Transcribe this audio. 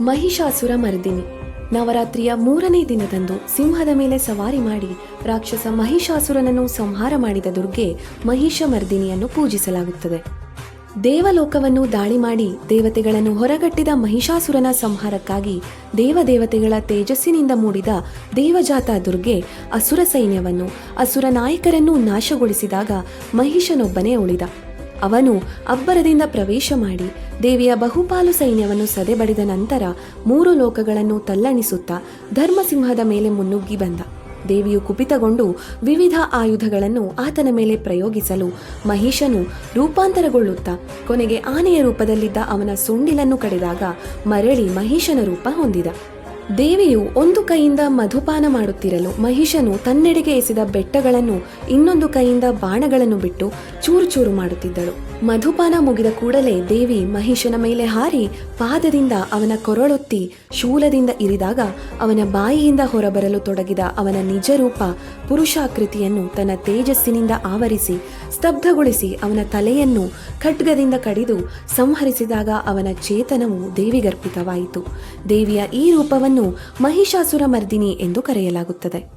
ಮಹಿಷಾಸುರ ಮರ್ದಿನಿ. ನವರಾತ್ರಿಯ ಮೂರನೇ ದಿನದಂದು ಸಿಂಹದ ಮೇಲೆ ಸವಾರಿ ಮಾಡಿ ರಾಕ್ಷಸ ಮಹಿಷಾಸುರನನ್ನು ಸಂಹಾರ ಮಾಡಿದ ದುರ್ಗೆ ಮಹಿಷ ಮರ್ದಿನಿಯನ್ನು ಪೂಜಿಸಲಾಗುತ್ತದೆ. ದೇವಲೋಕವನ್ನು ದಾಳಿ ಮಾಡಿ ದೇವತೆಗಳನ್ನು ಹೊರಗಟ್ಟಿದ ಮಹಿಷಾಸುರನ ಸಂಹಾರಕ್ಕಾಗಿ ದೇವದೇವತೆಗಳ ತೇಜಸ್ಸಿನಿಂದ ಮೂಡಿದ ದೇವಜಾತ ದುರ್ಗೆ ಅಸುರ ಸೈನ್ಯವನ್ನು, ಅಸುರ ನಾಯಕರನ್ನು ನಾಶಗೊಳಿಸಿದಾಗ ಮಹಿಷನೊಬ್ಬನೇ ಉಳಿದ. ಅವನು ಅಬ್ಬರದಿಂದ ಪ್ರವೇಶ ಮಾಡಿ ದೇವಿಯ ಬಹುಪಾಲು ಸೈನ್ಯವನ್ನು ಸದೆಬಡಿದ ನಂತರ ಮೂರು ಲೋಕಗಳನ್ನು ತಲ್ಲಣಿಸುತ್ತಾ ಧರ್ಮಸಿಂಹದ ಮೇಲೆ ಮುನ್ನುಗ್ಗಿ ಬಂದ. ದೇವಿಯು ಕುಪಿತಗೊಂಡು ವಿವಿಧ ಆಯುಧಗಳನ್ನು ಆತನ ಮೇಲೆ ಪ್ರಯೋಗಿಸಲು ಮಹಿಷನು ರೂಪಾಂತರಗೊಳ್ಳುತ್ತಾ ಕೊನೆಗೆ ಆನೆಯ ರೂಪದಲ್ಲಿದ್ದ ಅವನ ಸುಂಡಿಲನ್ನು ಕಡಿದಾಗ ಮರಳಿ ಮಹಿಷನ ರೂಪ ಹೊಂದಿದ. ದೇವಿಯು ಒಂದು ಕೈಯಿಂದ ಮಧುಪಾನ ಮಾಡುತ್ತಿರಲು ಮಹಿಷನು ತನ್ನೆಡೆಗೆ ಎಸೆದ ಬೆಟ್ಟಗಳನ್ನು ಇನ್ನೊಂದು ಕೈಯಿಂದ ಬಾಣಗಳನ್ನು ಬಿಟ್ಟು ಚೂರು ಚೂರು ಮಾಡುತ್ತಿದ್ದಳು. ಮಧುಪಾನ ಮುಗಿದ ಕೂಡಲೇ ದೇವಿ ಮಹಿಷನ ಮೇಲೆ ಹಾರಿ ಪಾದದಿಂದ ಅವನ ಕೊರಳೊತ್ತಿ ಶೂಲದಿಂದ ಇರಿದಾಗ ಅವನ ಬಾಯಿಯಿಂದ ಹೊರಬರಲು ತೊಡಗಿದ ಅವನ ನಿಜ ರೂಪ ಪುರುಷಾಕೃತಿಯನ್ನು ತನ್ನ ತೇಜಸ್ಸಿನಿಂದ ಆವರಿಸಿ ಸ್ತಬ್ಧಗೊಳಿಸಿ ಅವನ ತಲೆಯನ್ನು ಖಡ್ಗದಿಂದ ಕಡಿದು ಸಂಹರಿಸಿದಾಗ ಅವನ ಚೇತನವು ದೇವಿಗರ್ಪಿತವಾಯಿತು. ದೇವಿಯ ಈ ರೂಪವನ್ನು ಮಹಿಷಾಸುರ ಮರ್ದಿನಿ ಎಂದು ಕರೆಯಲಾಗುತ್ತದೆ.